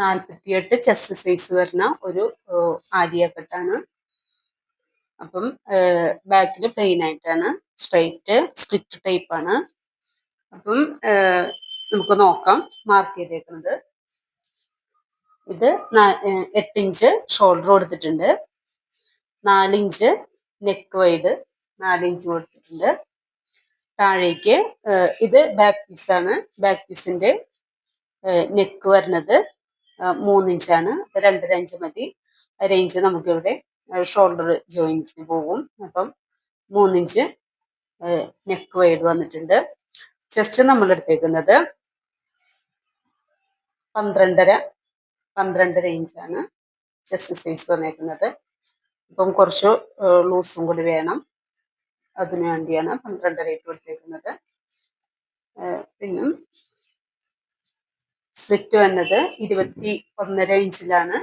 നാൽപ്പത്തിയെട്ട് chest size വരുന്ന ഒരു ആലിയ കട്ടാണ് അപ്പം ബാക്കിൽ പ്ലെയിൻ ആയിട്ടാണ്. സ്ട്രൈറ്റ് സ്റ്റിച്ച് ടൈപ്പ് ആണ്. അപ്പം നമുക്ക് നോക്കാം മാർക്ക് ചെയ്തേക്കുന്നത് ഇത് എട്ട് ഇഞ്ച് ഷോൾഡർ കൊടുത്തിട്ടുണ്ട്. നാലിഞ്ച് നെക്ക് വൈഡ് നാലിഞ്ച് കൊടുത്തിട്ടുണ്ട്. താഴേക്ക് ഇത് ബാക്ക് പീസാണ് ബാക്ക് പീസിന്റെ നെക്ക് വരുന്നത് മൂന്നിഞ്ചാണ്. രണ്ടര ഇഞ്ച് മതി. റേഞ്ച് നമുക്കിവിടെ ഷോൾഡർ ജോയിന്റിന് പോകും. അപ്പം മൂന്നിഞ്ച് നെക്ക് വൈഡ് വന്നിട്ടുണ്ട്. ചെസ്റ്റ് നമ്മൾ എടുത്തേക്കുന്നത് പന്ത്രണ്ടര പന്ത്രണ്ടര ഇഞ്ചാണ് ചെസ്റ്റ് സൈസ് വന്നേക്കുന്നത്. ഇപ്പം കുറച്ച് ലൂസും കൂടി വേണം. അതിനു വേണ്ടിയാണ് പന്ത്രണ്ടര ഇട്ട് കൊടുത്തേക്കുന്നത് പിന്നെ സ്ലിറ്റ് വന്നത് ഇരുപത്തി ഒന്നര ഇഞ്ചിലാണ്.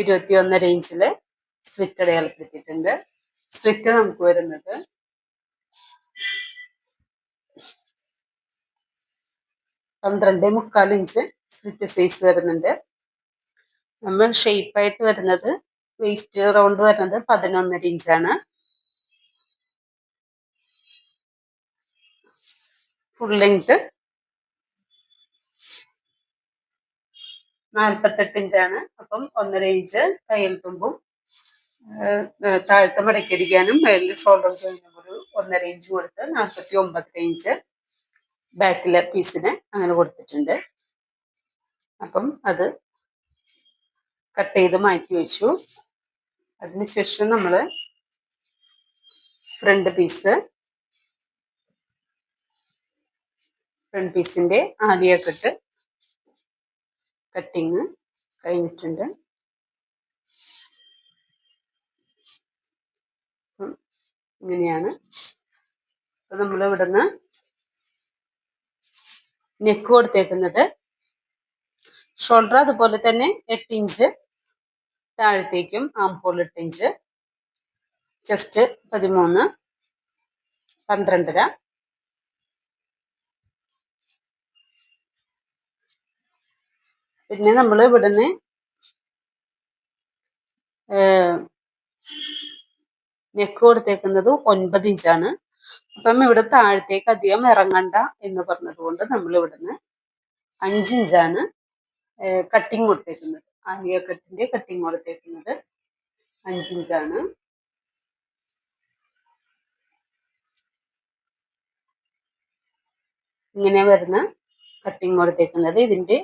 ഇരുപത്തി ഒന്നര ഇഞ്ചിൽ സ്ലിറ്റ് അടയാളപ്പെടുത്തിയിട്ടുണ്ട്. സ്ലിറ്റ് നമുക്ക് വരുന്നത് പന്ത്രണ്ട് മുക്കാൽ ഇഞ്ച് സ്ലിറ്റ് സൈസ് വരുന്നുണ്ട്. നമ്മൾ ഷേപ്പായിട്ട് വരുന്നത് വേസ്റ്റ് റൗണ്ട് വരുന്നത് പതിനൊന്നര ഇഞ്ചാണ്. ഫുൾ ലെങ്ത് നാൽപ്പത്തെട്ട് ഇഞ്ചാണ്. അപ്പം ഒന്നര ഇഞ്ച് തയ്യൽ തുമ്പും താഴത്തെ മടക്കിയിരിക്കാനും മേലിൽ ഷോൾഡർ ജോയിനും ഒരു ഒന്നര ഇഞ്ച് കൊടുത്ത് നാൽപ്പത്തി ഒമ്പതര ഇഞ്ച് ബാക്കിലെ പീസിന് അങ്ങനെ കൊടുത്തിട്ടുണ്ട്. അപ്പം അത് കട്ട് ചെയ്ത് മാറ്റി വെച്ചു. അതിനുശേഷം നമ്മൾ ഫ്രണ്ട് പീസ് ഫ്രണ്ട് പീസിന്റെ ആദ്യ കട്ട് കട്ടിങ് കഴിഞ്ഞിട്ടുണ്ട്. ഇങ്ങനെയാണ്. നമ്മൾ ഇവിടുന്ന് നെക്ക് കൊടുത്തേക്കുന്നത്. ഷോൾഡർ അതുപോലെ തന്നെ എട്ട് ഇഞ്ച് താഴത്തേക്കും ആംപോൾ എട്ട് ഇഞ്ച് ചെസ്റ്റ് പതിമൂന്ന് പന്ത്രണ്ടര പിന്നെ നമ്മൾ ഇവിടുന്ന് നെക്ക് കൊടുത്തേക്കുന്നത് ഒൻപത് ഇഞ്ചാണ്. അപ്പം ഇവിടെ താഴത്തേക്ക് അധികം ഇറങ്ങണ്ട എന്ന് പറഞ്ഞതുകൊണ്ട് നമ്മൾ ഇവിടുന്ന് അഞ്ചിഞ്ചാണ് കട്ടിങ് കൊടുത്തേക്കുന്നത്. ആലിയ കട്ടിന്റെ കട്ടിങ് കൊടുത്തേക്കുന്നത് അഞ്ചിഞ്ചാണ് ഇങ്ങനെ വരുന്ന കട്ടിങ് കൊടുത്തേക്കുന്നത്. ഇതിന്റെ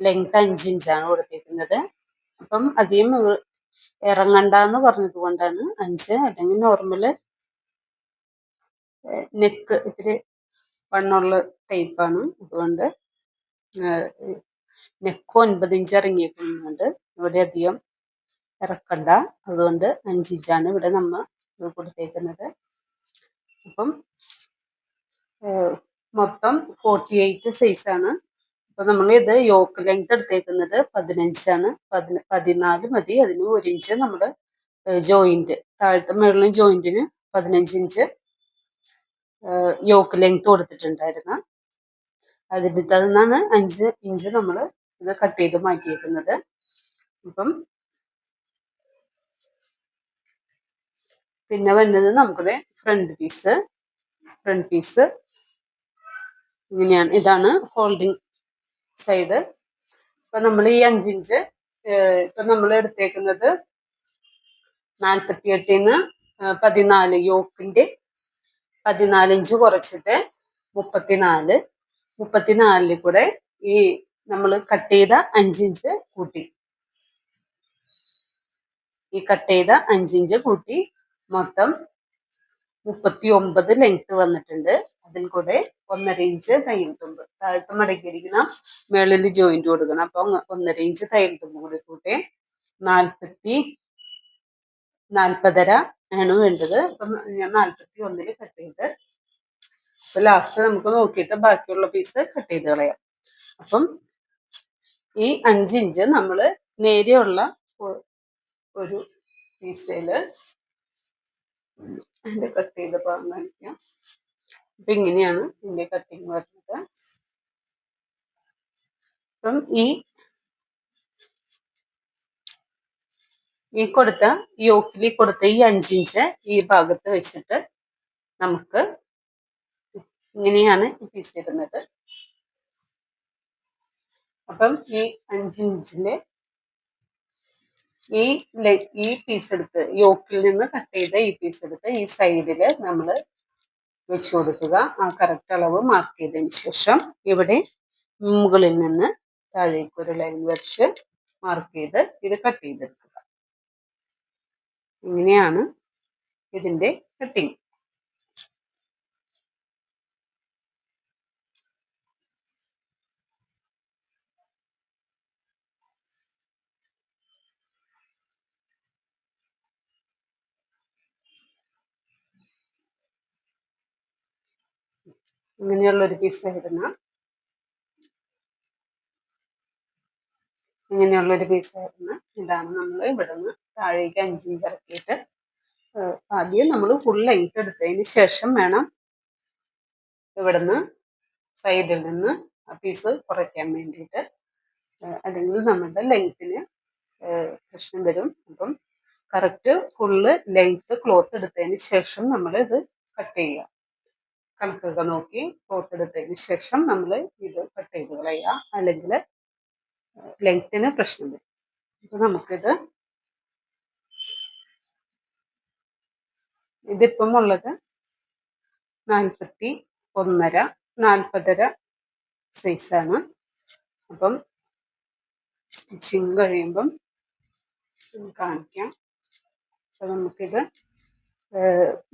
ലെങ്ത് അഞ്ച് ഇഞ്ചാണ് കൊടുത്തിരിക്കുന്നത് അപ്പം അധികം ഇറങ്ങണ്ട എന്ന് പറഞ്ഞത് കൊണ്ടാണ് അഞ്ച് അല്ലെങ്കിൽ നോർമൽ നെക്ക് ഇത്തിരി വണ്ണുള്ള ടൈപ്പാണ് അതുകൊണ്ട് നെക്ക് ഒൻപത് ഇഞ്ച് ഇറങ്ങിയിരിക്കുന്നുണ്ട് ഇവിടെ അധികം ഇറക്കണ്ട. അതുകൊണ്ട് അഞ്ച് ഇഞ്ചാണ് ഇവിടെ നമ്മൾ ഇത് കൊടുത്തേക്കുന്നത്. അപ്പം മൊത്തം ഫോർട്ടി എയ്റ്റ് സൈസാണ് അപ്പൊ നമ്മൾ ഇത് യോക്ക് ലെങ്ത് എടുത്തേക്കുന്നത് പതിനഞ്ചാണ്. പതിന പതിനാല് മതി. അതിന് ഒരു ഇഞ്ച് നമ്മൾ ജോയിന്റ് താഴത്തെ മുകളിലും ജോയിന്റിന് പതിനഞ്ച് ഇഞ്ച് യോക്ക് ലെങ്ത് കൊടുത്തിട്ടുണ്ടായിരുന്നു. അതിന്റെ നിന്നാണ് അഞ്ച് ഇഞ്ച് നമ്മൾ ഇത് കട്ട് ചെയ്ത് മാറ്റിയേക്കുന്നത്. അപ്പം പിന്നെ വരുന്നത് നമ്മുടെ ഫ്രണ്ട് പീസ് ഫ്രണ്ട് പീസ് ഇങ്ങനെയാണ്. ഇതാണ് ഹോൾഡിംഗ് സൈഡ് ഇപ്പൊ നമ്മൾ ഈ അഞ്ചിഞ്ച് ഇപ്പൊ നമ്മൾ എടുത്തേക്കുന്നത് നാൽപ്പത്തി എട്ടിന്ന് പതിനാല് യോക്കിന്റെ പതിനാലിഞ്ച് കുറച്ചിട്ട് മുപ്പത്തിനാല്. മുപ്പത്തിനാലിൽ കൂടെ ഈ നമ്മൾ കട്ട് ചെയ്ത അഞ്ചിഞ്ച് കൂട്ടി. ഈ കട്ട് ചെയ്ത അഞ്ചിഞ്ച് കൂട്ടി മൊത്തം മുപ്പത്തി ഒമ്പത് ലെങ്ത് വന്നിട്ടുണ്ട്. അതിൽ കൂടെ ഒന്നര ഇഞ്ച് തയ്യൽ തുമ്പ് താഴത്തെ മടക്കിയിരിക്കണം. മേളിൽ ജോയിന്റ് കൊടുക്കണം. അപ്പൊ ഒന്നര ഇഞ്ച് തൈലത്തും കൂടി കൂട്ടി നാൽപ്പത്തി നാൽപ്പതര ആണ് വേണ്ടത്. അപ്പൊ ഞാൻ നാൽപ്പത്തി ഒന്നിൽ കട്ട് ചെയ്ത് അപ്പൊ ലാസ്റ്റ് നമുക്ക് നോക്കിയിട്ട് ബാക്കിയുള്ള പീസ് കട്ട് ചെയ്ത് കളയാം. അപ്പം ഈ അഞ്ചിഞ്ച് നമ്മൾ നേരെയുള്ള ഒരു പീസയിൽ അതിന്റെ കട്ട് ചെയ്ത് പറഞ്ഞിരിക്കാം അപ്പൊ ഇങ്ങനെയാണ് ഇതിന്റെ കട്ടിങ് വരുന്നത് അപ്പം ഈ ഈ കൊടുത്ത യോക്കിലി കൊടുത്ത ഈ അഞ്ചിഞ്ച് ഈ ഭാഗത്ത് വെച്ചിട്ട് നമുക്ക് ഇങ്ങനെയാണ് പിച്ചിടുന്നത് അപ്പം ഈ അഞ്ചിഞ്ചിന്റെ ഈ ഈ പീസ് എടുത്ത് യോക്കിൽ നിന്ന് കട്ട് ചെയ്ത ഈ പീസ് എടുത്ത് ഈ സൈഡിൽ നമ്മൾ വെച്ചു കൊടുക്കുക. ആ കറക്റ്റ് അളവ് മാർക്ക് ചെയ്തതിന് ശേഷം ഇവിടെ മുകളിൽ നിന്ന് താഴേക്ക് ഒരു ലൈൻ വരച്ച് മാർക്ക് ചെയ്ത് ഇത് കട്ട് ചെയ്തെടുക്കുക. ഇങ്ങനെയാണ് ഇതിന്റെ കട്ടിങ് ഇങ്ങനെയുള്ള ഒരു പീസ് ആയിരുന്നു ഇങ്ങനെയുള്ള ഒരു പീസ് ആയിരുന്നു. ഇതാണ് നമ്മൾ ഇവിടെ നിന്ന് താഴേക്ക് അഞ്ചിഞ്ച് ഇറക്കിയിട്ട് ആദ്യം നമ്മൾ ഫുൾ ലെങ്ത് എടുത്തതിന് ശേഷം വേണം ഇവിടുന്ന് സൈഡിൽ നിന്ന് ആ പീസ് കുറയ്ക്കാൻ വേണ്ടിയിട്ട്. അല്ലെങ്കിൽ നമ്മുടെ ലെങ്ത്തിന് പ്രശ്നം വരും. അപ്പം കറക്റ്റ് ഫുള്ള് ലെങ്ത് ക്ലോത്ത് എടുത്തതിന് ശേഷം നമ്മൾ ഇത് കട്ട് ചെയ്യുക. കണക്കൊക്കെ നോക്കി ക്ലോത്ത് എടുത്തതിന് ശേഷം നമ്മൾ ഇത് കട്ട് ചെയ്ത് കളയുക. അല്ലെങ്കിൽ ലെങ്ത്തിന് പ്രശ്നം വരും. അപ്പൊ നമുക്കിത് ഇതിപ്പം ഉള്ളത് നാൽപ്പത്തി ഒന്നര നാൽപ്പതര സൈസാണ് അപ്പം സ്റ്റിച്ചിങ് കഴിയുമ്പം കാണിക്കാം. അപ്പൊ നമുക്കിത്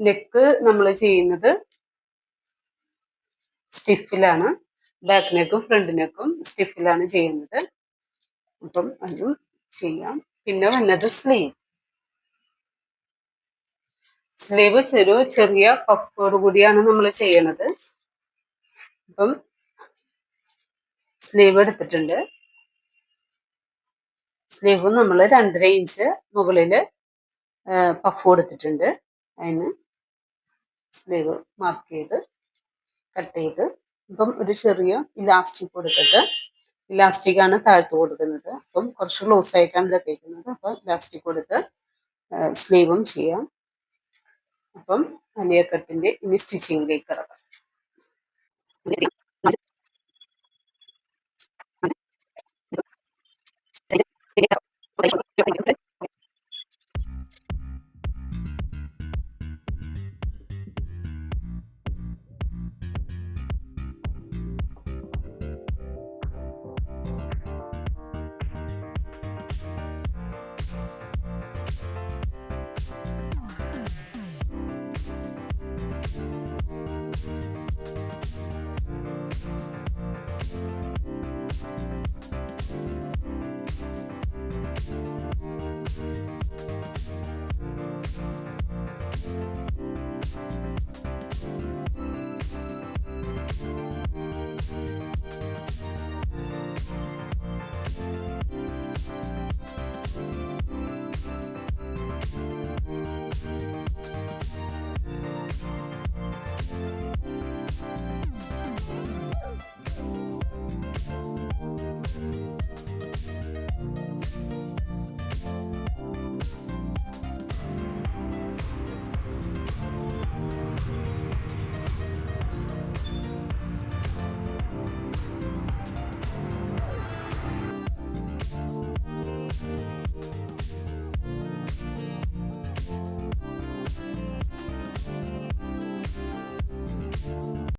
നെക്ക് നമ്മൾ ചെയ്യുന്നത് സ്റ്റിഫിലാണ് ബാക്ക് നെക്കും ഫ്രണ്ട് നെക്കും സ്റ്റിഫിലാണ് ചെയ്യുന്നത്. അപ്പം അതും ചെയ്യാം. പിന്നെ വന്നത് സ്ലീവ്. സ്ലീവ് ചെറു ചെറിയ പഫോട് കൂടിയാണ് നമ്മൾ ചെയ്യണത്. അപ്പം സ്ലീവ് എടുത്തിട്ടുണ്ട്. സ്ലീവ് നമ്മൾ രണ്ടര ഇഞ്ച് മുകളിൽ പഫ് കൊടുത്തിട്ടുണ്ട്. അതിന് സ്ലീവ് മാർക്ക് ചെയ്ത് കട്ട് ചെയ്ത് ഇപ്പം ഒരു ചെറിയ ഇലാസ്റ്റിക് കൊടുത്തിട്ട് ഇലാസ്റ്റിക് ആണ് താഴ്ത്ത് കൊടുക്കുന്നത്. അപ്പം കുറച്ച് ലൂസ് ആയിട്ടാണ് ഇവിടെ തേക്കുന്നത്. അപ്പം ഇലാസ്റ്റിക് കൊടുത്ത് സ്ലീവും ചെയ്യാം. അപ്പം കട്ടിന്റെ ഇനി സ്റ്റിച്ചിങ്ങിലേക്ക് കിടക്കാം.